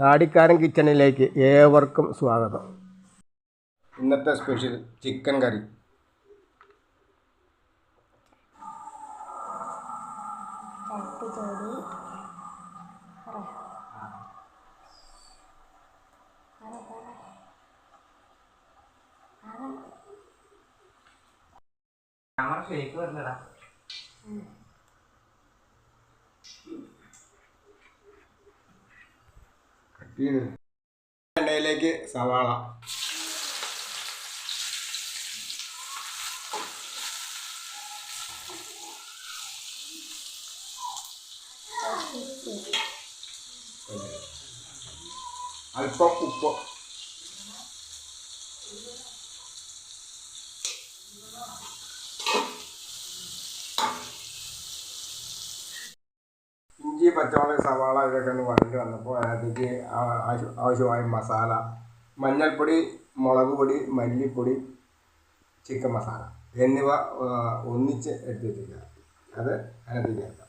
താടിക്കാരൻ കിച്ചണിലേക്ക് ഏവർക്കും സ്വാഗതം ഇന്നത്തെ special chicken curry camera shake എണ്ണയിലേക്ക് സവാള. അല്പം ഉപ്പ്. പച്ചമുളക് സവാള ഇതൊക്കെ ഒന്ന് വഴണ്ടി വന്നപ്പോൾ അതിലേക്ക് ആ- ആവശ്യമായ മസാല മഞ്ഞൾപ്പൊടി മുളക് പൊടി മല്ലിപ്പൊടി ചിക്കൻ മസാല എന്നിവ ഒന്നിച്ച് എടുത്ത് വെച്ചിരിക്കുക അത് അതിനകത്ത് ചേർക്കാം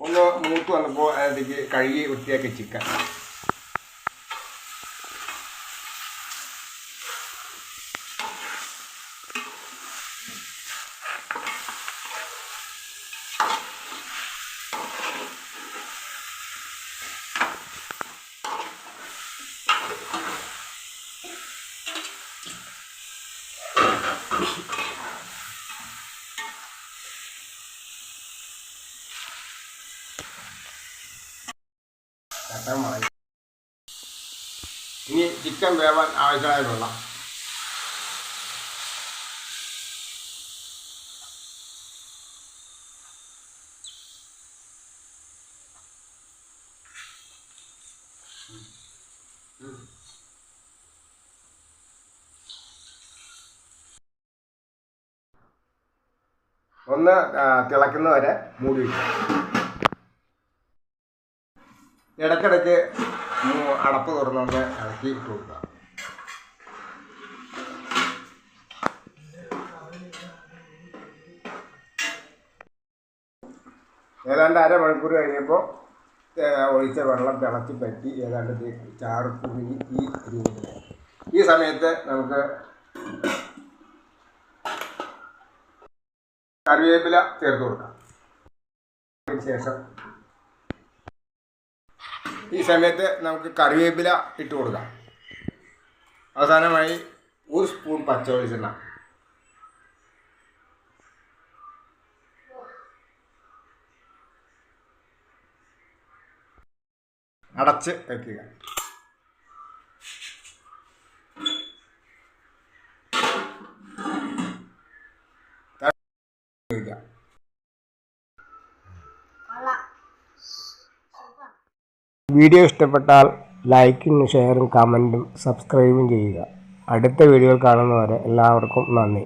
ഒന്ന് മൂത്ത് വന്നപ്പോൾ അതിലേക്ക് കഴുകി വൃത്തിയാക്കി ചിക്കൻ വാങ്ങി ഇനി ചിക്കൻ വേവാൻ ആവശ്യമായ വെള്ളം ഒന്ന് തിളക്കുന്നവരെ മൂടി വയ്ക്കും ഇടയ്ക്കിടയ്ക്ക് അടപ്പ് തുറന്നൊന്ന് ഇളക്കി ഇട്ട് കൊടുക്കുക ഏതാണ്ട് അരമണിക്കൂർ കഴിഞ്ഞപ്പോൾ ഒഴിച്ച വെള്ളം തിളച്ച് പറ്റി ഏതാണ്ട് ചാറ് കുറുകി ഈ രീതിയിൽ ഈ സമയത്ത് നമുക്ക് കറിവേപ്പില ചേർത്ത് കൊടുക്കാം. ശേഷം ഈ സമയത്ത് നമുക്ക് കറിവേപ്പില ഇട്ട് കൊടുക്കാം. അവസാനമായി ഒരു സ്പൂൺ പച്ച വെളിച്ചെണ്ണ അടച്ച് വയ്ക്കുക വീഡിയോ ഇഷ്ടപ്പെട്ടാൽ ലൈക്കും ഷെയറും കമന്റും സബ്സ്ക്രൈബും ചെയ്യുക. അടുത്ത വീഡിയോയിൽ കാണുന്നവരെ എല്ലാവർക്കും നന്ദി.